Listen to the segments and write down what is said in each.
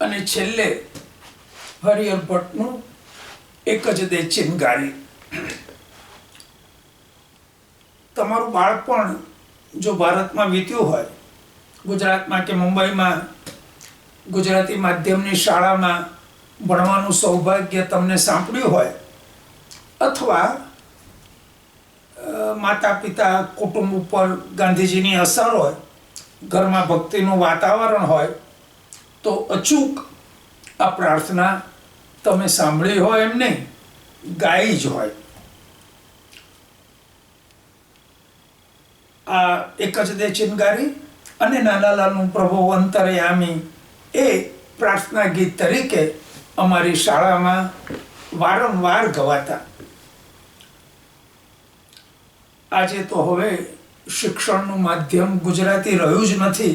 અને છેલ્લે હરિહર ભટ્ટનું એક જ દે ચિનગારી. તમારું બાળપણ જો ભારતમાં વીત્યું હોય, ગુજરાતમાં કે મુંબઈમાં, ગુજરાતી માધ્યમની શાળામાં ભણવાનું સૌભાગ્ય તમને સાંપડ્યું હોય, અથવા માતા પિતા કુટુંબ ઉપર ગાંધીજીની અસર હોય, ઘરમાં ભક્તિનું વાતાવરણ હોય તો અચૂક આ પ્રાર્થના તમે સાંભળી હોય એમ નહીં, ગાઈ જ હોય. આ એક જ દે ચિનગારી અને નાના લાલનું પ્રભુ અંતરયામી એ પ્રાર્થના ગીત તરીકે અમારી શાળામાં વારંવાર ગવાતા. આજે તો હવે શિક્ષણનું માધ્યમ ગુજરાતી રહ્યું જ નથી,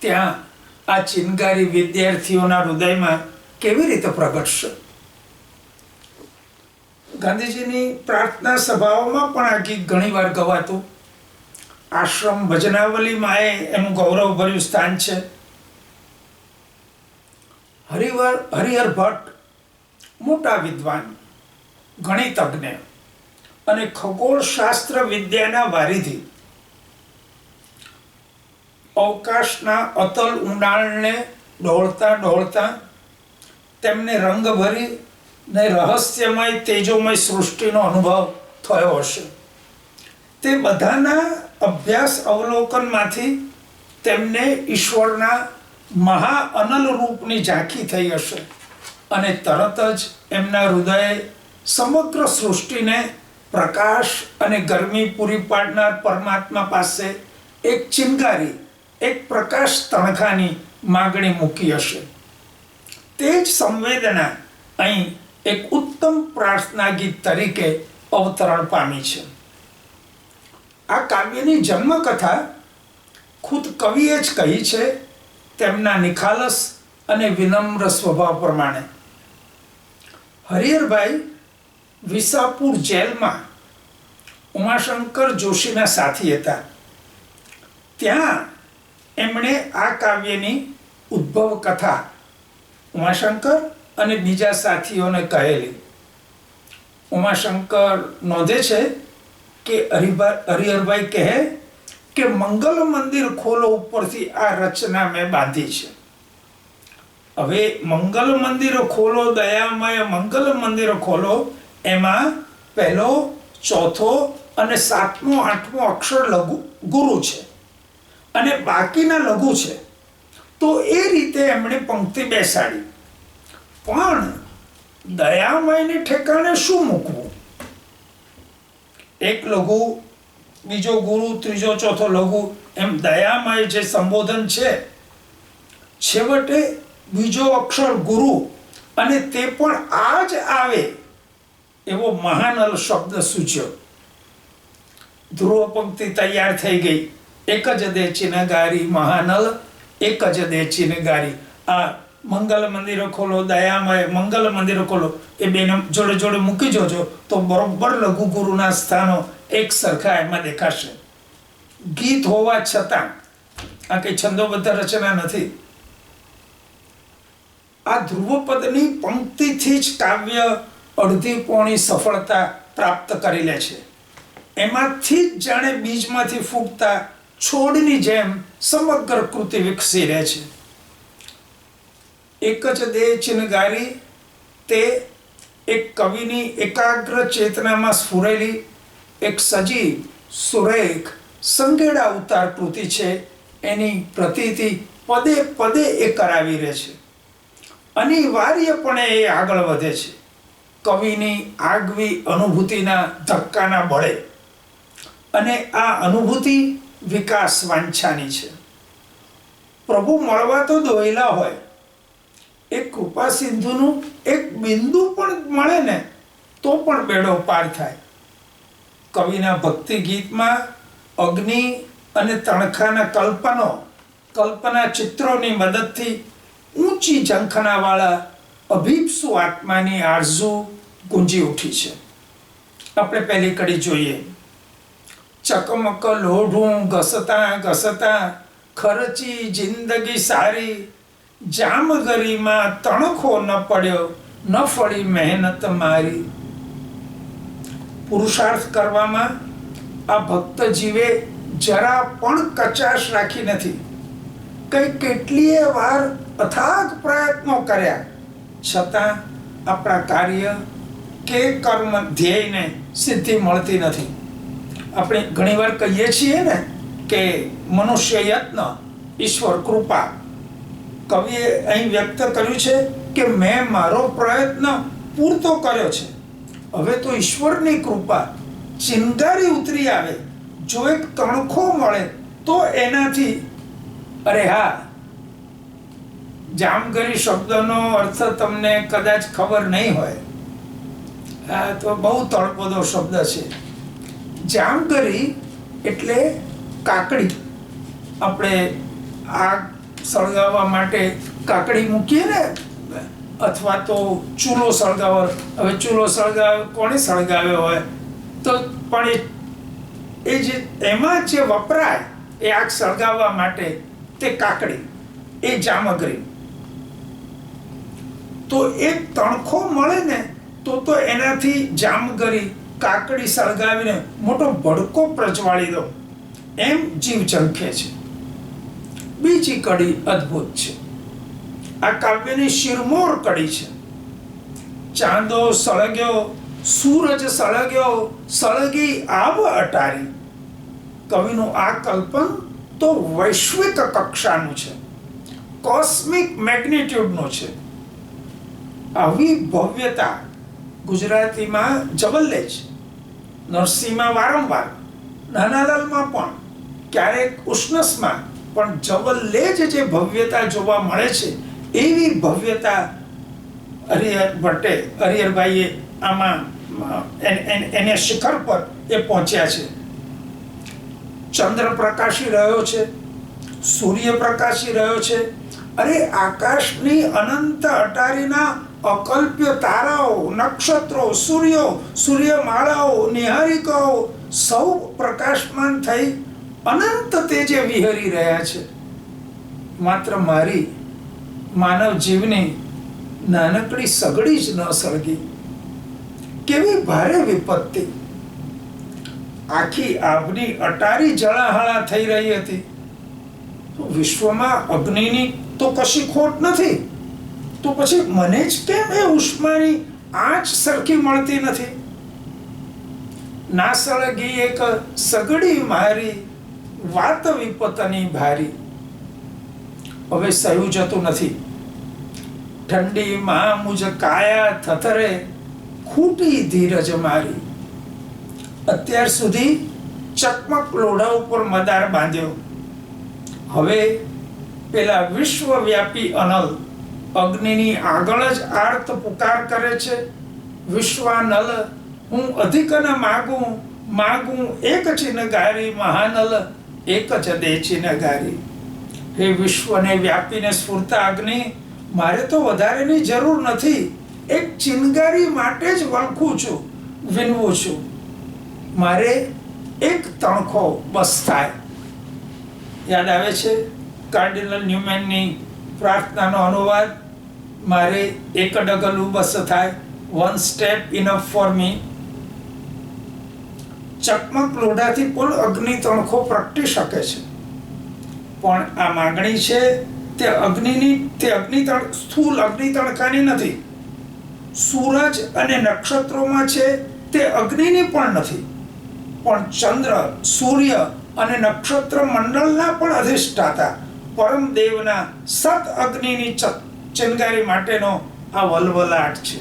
ત્યાં આ ચિનગારી વિદ્યાર્થીઓના હૃદયમાં કેવી રીતે પ્રગટશે ગાંધીજીની પ્રાર્થના સભાઓમાં પણ આ ગીત ઘણીવાર ગવાતું, આશ્રમ ભજનાવલીમાં એ એનું ગૌરવભર્યું સ્થાન છે. હરિવર, હરિહર ભટ્ટ, મોટા વિદ્વાન, ગણિતજ્ઞ અને ખગોળશાસ્ત્ર વિદ્યાના વારિધી અવકાશના અતલ ઊંડાણને ડોળતા ડોળતા તેમને રંગ ભરી ને રહસ્યમય, તેજોમય સૃષ્ટિનો અનુભવ થયો હશે. તે બધાના અભ્યાસ અવલોકનમાંથી તેમને ઈશ્વરના મહા અનલ રૂપની ઝાંખી થઈ હશે અને તરત જ એમના હૃદયે સમગ્ર સૃષ્ટિને પ્રકાશ અને ગરમી પૂરી પાડનાર પરમાત્મા પાસે એક ચિનગારી એક પ્રકાશ તણખાની માગણી મૂકી હશે. તે જ સંવેદના અહીં એક ઉત્તમ પ્રાર્થના ગીત તરીકે અવતરણ પામી છે. આ કાવ્યની જન્મકથા ખુદ કવિએ જ કહી છે, તેમના નિખાલસ અને વિનમ્ર સ્વભાવ પ્રમાણે. હરિહરભાઈ વિસાપુર જેલમાં ઉમાશંકર જોશીના સાથી હતા. ત્યાં એમણે આ કાવ્યની ઉદ્ભવ કથા ઉમાશંકર અને બીજા સાથીઓને કહેલી. ઉમાશંકર નોંધે છે કે હરિભા, હરિહરભાઈ કહે કે મંગલ મંદિર ખોલો ઉપરથી આ રચના મેં બાંધી છે. હવે મંગલ મંદિર ખોલો, દયામય મંગલ મંદિર ખોલો, એમાં પહેલો, ચોથો અને સાતમો, આઠમો અક્ષર લઘુ, ગુરુ છે. અને બાકીના લઘુ છે. તો એ રીતે એમણે પંક્તિ બેસાડી. પણ દયામયને ઠેકાણે શું મૂકવું? એક લઘુ, બીજો ગુરુ, ત્રીજો ચોથો લઘુ, એમ દયામય જે સંબોધન છે, છેવટે બીજો અક્ષર ગુરુ, અને તે પણ આ જ આવે એવો મહાન શબ્દ સૂચ્યો ધ્રુવ પંક્તિ તૈયાર થઈ ગઈ. એક જ દેચીને ગારી, મહાનલ, એક જ દેચીને ગારી. આ મંગલ મંદિરો ખોલો, દયામય મંગલ મંદિરો ખોલો, એ બેને જોડે જોડે મૂકી જોજો, તો બરોબર લઘુ ગુરુના સ્થાનો એક સરખા એમાં દેખાશે. ગીત હોવા છતાં, આ કઈ છંદોબદ્ધ રચના નથી. આ ધ્રુવપદની પંક્તિથી જ કાવ્ય અડધી પોણી સફળતા પ્રાપ્ત કરી લે છે. એમાંથી જ જાણે બીજમાંથી ફૂટતા છોડની જેમ સમગ્ર કૃતિ વિકસી રહે છે. એક જ દેહ ચિનગારી તે એક કવિની એકાગ્ર ચેતનામાં સ્ફુરેલી, એક સજીવ સુરેખ સંગેડા ઉતાર કૃતિ છે, એની પ્રતિથી પદે પદે એ કરાવી રહે છે. અનિવાર્યપણે એ આગળ વધે છે. કવિની આગવી અનુભૂતિના ધક્કાના બળે. અને આ અનુભૂતિ વિકાસ વાંછાની છે. પ્રભુ મળવા તો દોયલા હોય. એક કૃપા સિંધુનું એક બિંદુ પણ મળે ને, તો પણ બેડો પાર થાય. કવિના ભક્તિ ગીતમાં અગ્નિ અને તણખાના કલ્પનો, કલ્પના ચિત્રોની મદદથી ઊંચી ઝંખનાવાળા અભિપ્સુ આત્માની આરઝુ ગુંજી ઉઠી છે. આપણે પહેલી કડી જોઈએ. ચકમક લોઢું ઘસતા ઘસતા, ખર્ચી જિંદગી સારી. જામગરીમાં તણખો ન પડ્યો, ન ફળી મહેનત મારી. પુરુષાર્થ કરવામાં આ ભક્ત જીવે જરા પણ કચાશ રાખી નથી. કઈ કેટલીય વાર અથાગ પ્રયત્નો કર્યા. છતાં આપણા કાર્ય કે કર્મ ધ્યેયને સિદ્ધિ મળતી નથી. આપણે ઘણીવાર કહીએ છીએ ને કે મનુષ્ય યત્ન, ઈશ્વર કૃપા. કવિએ અહીં વ્યક્ત કર્યું છે કે મેં મારો પ્રયત્ન પૂરતો કર્યો છે. હવે તો ઈશ્વરની કૃપા ચિંગારી ઉતરી આવે. જો એક તણખો મળે તો એનાથી, અરે હા, જામગરી શબ્દનો અર્થ તમને કદાચ ખબર નહીં હોય. આ તો બહુ તળપદો શબ્દ છે. જામગરી એટલે કાકડી. આપણે આગ સળગાવવા માટે કાકડી મૂકીએ ને, અથવા તો ચૂલો સળગાવો હવે ચૂલો સળગાવ, કોણે સળગાવ્યો હોય? તો પણ એ એ જે, એમાં જે વપરાય, એ આગ સળગાવવા માટે તે કાકડી, એ જામગરી. તો એ તણખો મળે ને, તો તો એનાથી જામગરી કાકડી સળગાવીને મોટો ભડકો પ્રજવાળી દો. એમ જીવ ચંખે છે. બીજી કડી અદ્ભુત છે. આ કાવ્યની શિરમોર કડી છે. ચાંદો સળગ્યો, સૂરજ સળગ્યો, સળગી આબ અટારી. કવિનું આ કલ્પન તો વૈશ્વિક કક્ષાનું છે. કોસ્મિક મેગ્નિટ્યુડનું છે. આવી ભવ્યતા ગુજરાતીમાં જબલ્લે છે નરસિંહમાં વારંવાર, નાનાલાલમાં પણ, ક્યારેક ઉષ્ણસમાં, પણ જબલ્લે જ જે ભવ્યતા જોવા મળે છે, એવી ભવ્યતા હરિહર ભટ્ટે, હરિહરભાઈએ આમાં એને શિખર પર એ પહોંચ્યા છે. ચંદ્ર પ્રકાશી રહ્યો છે, સૂર્ય પ્રકાશી રહ્યો છે અરે આકાશની અનંત અટારીના અકલ્પ્ય તારાઓ, નક્ષત્રો, સૂર્યો, સૂર્યમાળાઓ, નિહારિકાઓ સૌ પ્રકાશમાન થઈ અનંત તેજે વિહરી રહ્યા છે. માત્ર મારી માનવ જીવની નાનકડી સગડી જ ન સળગી. કેવી ભારે વિપત્તિ. આખી આભની અટારી જળાહળા થઈ રહી હતી. વિશ્વમાં અગ્નિની તો કશી ખોટ નથી. તો પછી મને જ કેમ એ ઉષ્માની આંચ સરખી મળતી નથી? ના એક સગડી મારી, વાત વિપતની ભારી. હવે સહ્યું જતું નથી. ઠંડીમાં મુજ કાયા થતરે ખૂટી ધીરજ મારી. અત્યાર સુધી ચકમક લોઢા ઉપર મદાર બાંધ્યો. હવે પેલા વિશ્વવ્યાપી અનલ. અગ્નિની આગળ જ આર્ત પુકાર કરે છે. વિશ્વાનલ. હું અધિક ન માગું માગું એક ચિનગારી મહાનલ, એક જ દે ચિનગારી હે વિશ્વને વ્યાપીને સ્ફૂર્તા અગ્નિ, મારે તો વધારેની જરૂર નથી. એક ચિનગારી માટે જ વળખું છું, વિનવું છું. મારે એક તણખો બસ થાય. યાદ આવે છે? કાર્ડિનલ ન્યુમેનની પ્રાર્થનાનો અનુવાદ. મારે એક ડગલું બસ થાય. One step enough for me ચકમક લોઢાથી પણ અગ્નિ તણખો પ્રગટી શકે છે. પણ આ માંગણી છે, તે અગ્નિની, તે અગ્નિ તણ સ્થૂલ અગ્નિ તણખાની નથી. સૂરજ અને નક્ષત્રોમાં છે, તે અગ્નિની પણ નથી. પણ ચંદ્ર, સૂર્ય અને નક્ષત્ર મંડળના પણ અધિષ્ઠાતા. પરમ દેવના સત અગ્નિની ચિનગારી માટેનો આ વલવલાટ છે.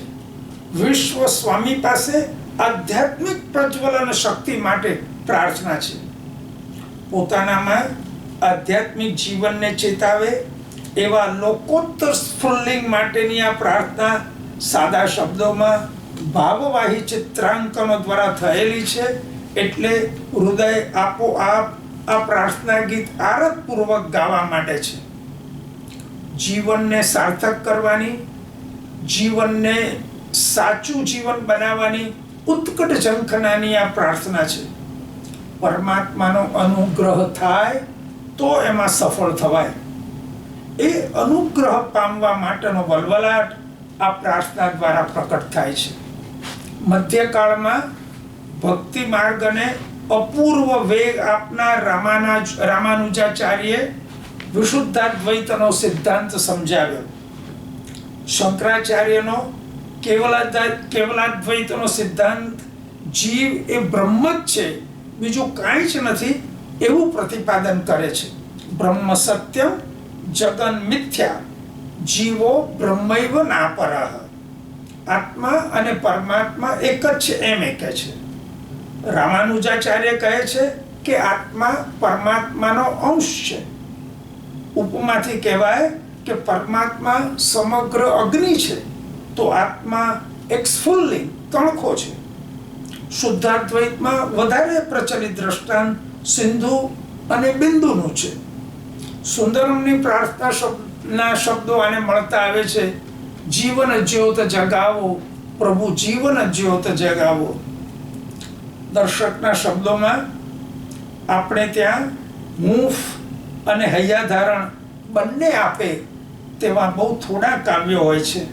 વિશ્વ સ્વામી પાસે આધ્યાત્મિક પ્રજ્વલન શક્તિ માટે પ્રાર્થના છે. પોતાનામાં આધ્યાત્મિક જીવનને ચેતાવે એવા લોકોત્તર સ્ફુલ્લિંગ માટેની આ પ્રાર્થના સાદા શબ્દોમાં ભાવવાહી ચિત્રાંકનો દ્વારા થયેલી છે. એટલે હૃદય આપોઆપ આ પ્રાર્થના ગીત આરતપૂર્વક ગાવા માટે છે. જીવનને સાર્થક કરવાની, જીવનને સાચું જીવન બનાવવાની ઉત્કટ ઝંખનાની આ પ્રાર્થના છે. પરમાત્માનો અનુગ્રહ થાય તો એમાં સફળ થવાય. એ અનુગ્રહ પામવા માટેનો વલવલાટ આ પ્રાર્થના દ્વારા પ્રકટ થાય છે. મધ્યકાળમાં ભક્તિ માર્ગને અપૂર્વ વેગ આપનાર રામાના રામાનુજાચાર્ય વિશુદ્ધાદ્વૈતનો સિદ્ધાંત સમજાવ્યો. શંકરાચાર્યનો કેવલાદ્વૈત કેવલાદ્વૈતનો સિદ્ધાંત જીવ એ બ્રહ્મ જ છે. બીજું કાંઈ જ નથી, એવું પ્રતિપાદન કરે છે. બ્રહ્મ સત્ય, જગન મિથ્યા, જીવો બ્રહ્મૈવ નાપરહ. આત્મા અને પરમાત્મા એક જ છે, એમ એ કહે છે. રામાનુજાચાર્ય કહે છે કે આત્મા પરમાત્માનો અંશ છે. ઉપમાથી કહેવાય કે પરમાત્મા સમગ્ર અગ્નિ છે. તો આત્મા એક તણખો છે. શુદ્ધાદ્વૈતમાં વધારે પ્રચલિત દ્રષ્ટાંત સિંધુ અને બિંદુનું છે. સુંદરમની પ્રાર્થના શબ્દના શબ્દો આને મળતા આવે છે, જીવન જ્યોત જગાવો, પ્રભુ જીવન જ્યોત જગાવો. દર્શકના શબ્દોમાં આપણે ત્યાં હૂંફ અને હૈયાધારણ બંને આપે તેવા બહુ થોડા કાવ્યો હોય છે.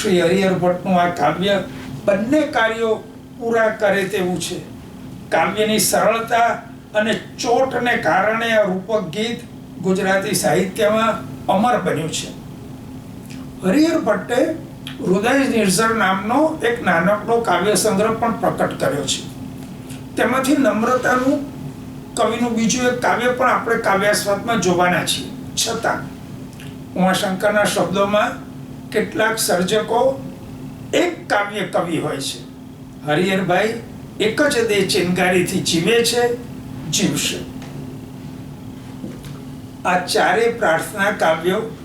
શ્રી હરિહર ભટ્ટનું આ કાવ્ય બંને કાર્યો પૂરા કરે તેવું છે. કાવ્યની સરળતા અને ચોટને કારણે આ રૂપક ગીત ગુજરાતી સાહિત્યમાં અમર બન્યું છે. હરિહર ભટ્ટે હૃદય નિર્ઝર નામનો એક નાનકડો કાવ્ય સંગ્રહ પણ પ્રકટ કર્યો છે. તેમાંથી નમ્રતાનું કવિનું બીજું એક કાવ્ય પણ આપણે કાવ્યાસ્વાદમાં જોવાના છીએ. છતાં, ઉમાશંકરના શબ્દોમાં કેટલાક સર્જકો એક કાવ્ય કવિ હોય છે. હરિહરભાઈ એક જ દે ચિનગારીથી જીવે છે, જીવશે. આ ચારેય પ્રાર્થના કાવ્યો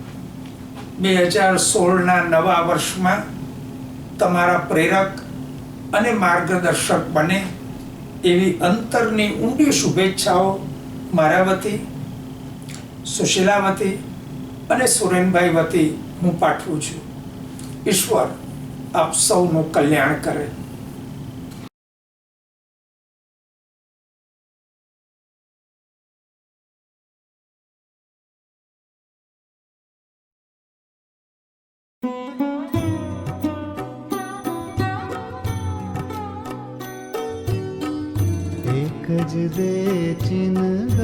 બે હજાર સોળના નવા વર્ષમાં તમારા પ્રેરક અને માર્ગદર્શક બને. એવી અંતરની ઊંડી શુભેચ્છાઓ મારા વતી, સુશીલા વતી અને સુરેનભાઈ વતી હું પાઠવું છું. ઈશ્વર આપ સૌનું કલ્યાણ કરે. जिनग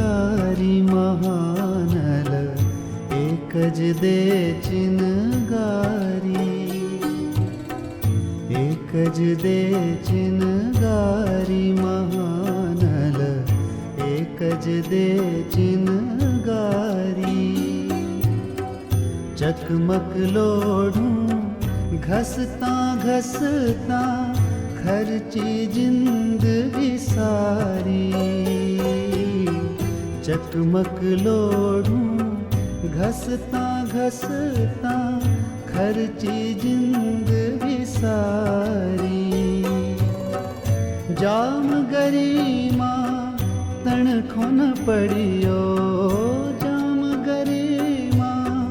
मल देचिनगार एक देचिनगारि मल चिनगारी चकमक चकमकलोडू घसता घसता ખર્ચી જિંદગી સારી ચકમક લોઢું ઘસતા ઘસતા ખર્ચી જિંદગી સારી જામ ગરીમાં તણખો ન પડ્યો જામ ગરીમાં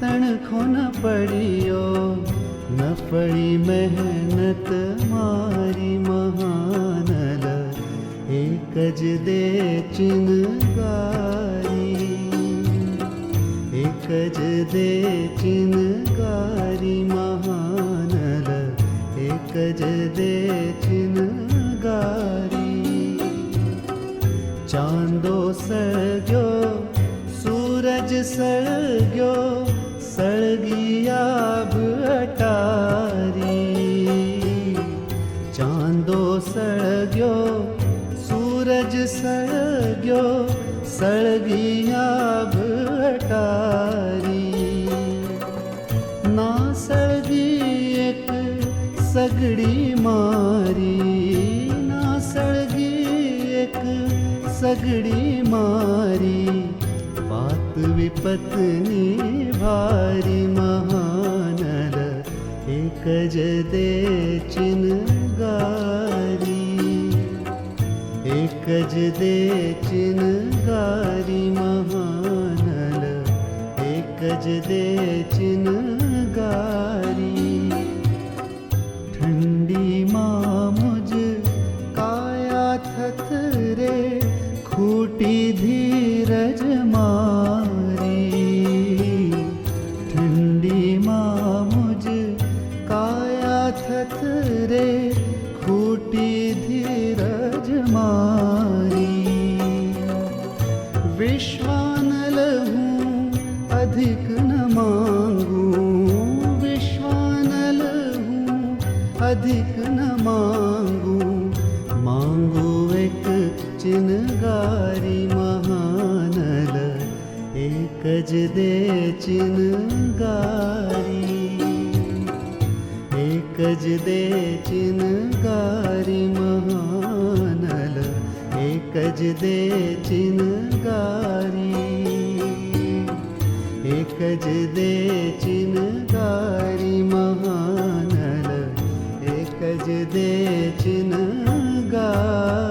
તણખો ન પડ્યો પડી મહેનત મારી મહાનલ એક જ દે ચિનગારી એક જ દે ચિનગારી મહાનલ એક જ દે ચિનગારી ચાંદો સળગ્યો સૂરજ સળગ્યો સળગી અટારી ચાંદો સળગ્યો સૂરજ સળગ્યો સળગી આભ અટારી ના સળગી એક સગડી મારી ના સળગી એક સગડી મારી વાત વિપતની ભારી મહાનલ એક જ દે ચિનગારી એક જ દે ચિનગારી મહાનલ એક જ દે ચિનગારી ઠંડીમાં મુજ કાયા થથરે ખૂટી ધીરજ અધિક ન માંગું માંગું એક ચિનગારી મહાનલ એક જ દે ચિનગારી એક જ દે ચિનગારી મહાનલ એક જ દે ચિનગારી એક જ દે ચિનગારી बेचन गा